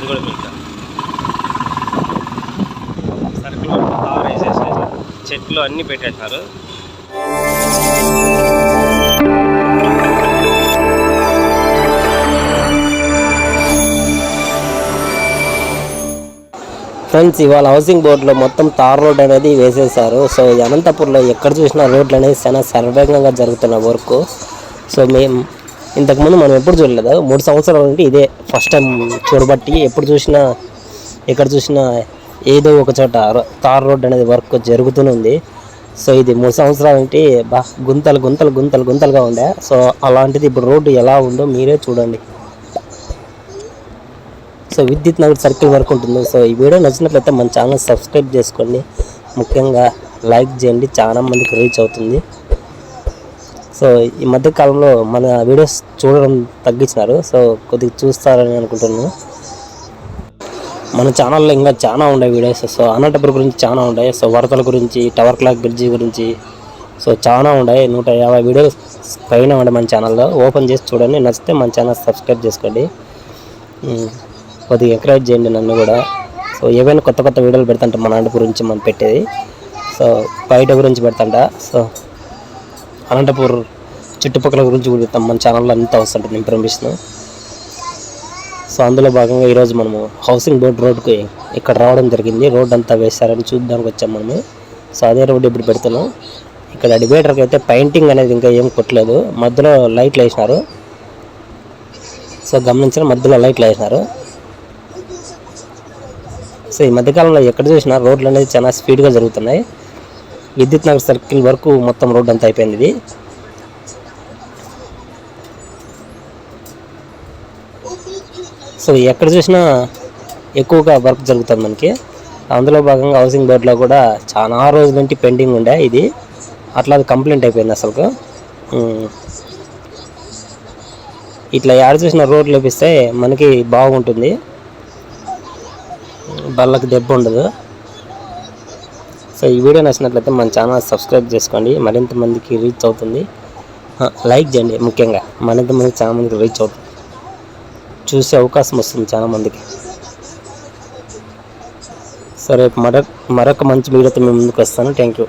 అది కూడా మీకు సరుకులు వేసేసారు చెట్లు అన్నీ పెట్టేసినారు ఫ్రెండ్స్ ఇవాళ హౌసింగ్ బోర్డులో మొత్తం తార్ రోడ్ అనేది వేసేసారు సో అనంతపూర్లో ఎక్కడ చూసినా రోడ్లు అనేది చాలా సర్వేగంగా జరుగుతున్న వర్క్. సో మేము ఇంతకుముందు మనం ఎప్పుడు చూడలేదు? మూడు సంవత్సరాల నుండి ఇదే ఫస్ట్ టైం చూడబట్టి ఎప్పుడు చూసినా ఎక్కడ చూసినా ఏదో ఒక చోట రో- తార్ రోడ్ అనేది వర్క్ జరుగుతూనే ఉంది. సో ఇది మూడు సంవత్సరాల నుండి బా గుంతలు గుంతలు గుంతలు గుంతలుగా ఉండే. సో అలాంటిది ఇప్పుడు రోడ్డు ఎలా ఉందో మీరే చూడండి. సో విద్యుత్ నగర్ సర్కిల్ వరకు ఉంటుంది. సో ఈ వీడియో నచ్చినట్లయితే మన ఛానల్ సబ్స్క్రైబ్ చేసుకోండి. ముఖ్యంగా లైక్ చేయండి. చాలా మందికి రీచ్ అవుతుంది. సో ఈ మధ్య కాలంలో మన వీడియోస్ చూడడం తగ్గించినారు. సో కొద్దిగా చూస్తారని అనుకుంటున్నాను. మన ఛానల్లో ఇంకా చాలా ఉన్నాయి వీడియోస్. సో అనంతపురం గురించి చాలా ఉన్నాయి. సో వరదల గురించి టవర్ క్లాక్ బ్రిడ్జి గురించి సో చాలా ఉన్నాయి. నూట యాభై వీడియోస్ పైన ఉన్నాయి మన ఛానల్లో. ఓపెన్ చేసి చూడండి. నచ్చితే మన ఛానల్ సబ్స్క్రైబ్ చేసుకోండి. కొద్దిగా ఎంకరేజ్ చేయండి నన్ను కూడా. సో ఏవైనా కొత్త కొత్త వీడియోలు పెడతాంట మన నాటి గురించి మనం పెట్టేది. సో బయట గురించి పెడతాంట సో అనంతపూర్ చుట్టుపక్కల గురించి కూడా మన ఛానల్లో అంతా వస్తుంటుంది ఇన్ఫర్మేషన్ సో అందులో భాగంగా ఈరోజు మనము హౌసింగ్ బోర్డ్ రోడ్కి ఇక్కడ రావడం జరిగింది. రోడ్ అంతా వేశారని చూడడానికి వచ్చాం మనము. సో అదే రోడ్ ఇప్పుడు పెడుతున్నాం. ఇక్కడ డివైడర్కి అయితే పెయింటింగ్ అనేది ఇంకా ఏం కొట్టలేదు. మధ్యలో లైట్లు వేసినారు. సో గమనించిన మధ్యలో లైట్లు వేసినారు. సో ఈ మధ్యకాలంలో ఎక్కడ చూసినా రోడ్లు అనేది చాలా స్పీడ్గా జరుగుతున్నాయి. విద్యుత్ నగర్ సర్కిల్ వరకు మొత్తం రోడ్ అంతా అయిపోయింది ఇది. సో ఎక్కడ చూసినా ఎక్కువగా వర్క్ జరుగుతుంది మనకి. అందులో భాగంగా హౌసింగ్ బోర్డులో కూడా చాలా రోజుల నుండి పెండింగ్ ఉండే ఇది. అట్లా అది కంప్లైంట్ అయిపోయింది అసలు ఇట్లా యాడ చూసిన రోడ్లు లభిస్తే మనకి బాగుంటుంది. బళ్ళకి దెబ్బ ఉండదు. సో ఈ వీడియో నచ్చినట్లయితే మన ఛానల్ సబ్స్క్రైబ్ చేసుకోండి. మరింత మందికి రీచ్ అవుతుంది. లైక్ చేయండి ముఖ్యంగా. మరింత మందికి చాలా మందికి రీచ్ అవుతుంది. చూసే అవకాశం వస్తుంది చాలా మందికి. సరే మరొక మరొక మంచి వీడియోతో మేము ముందుకు వస్తాను. Thank you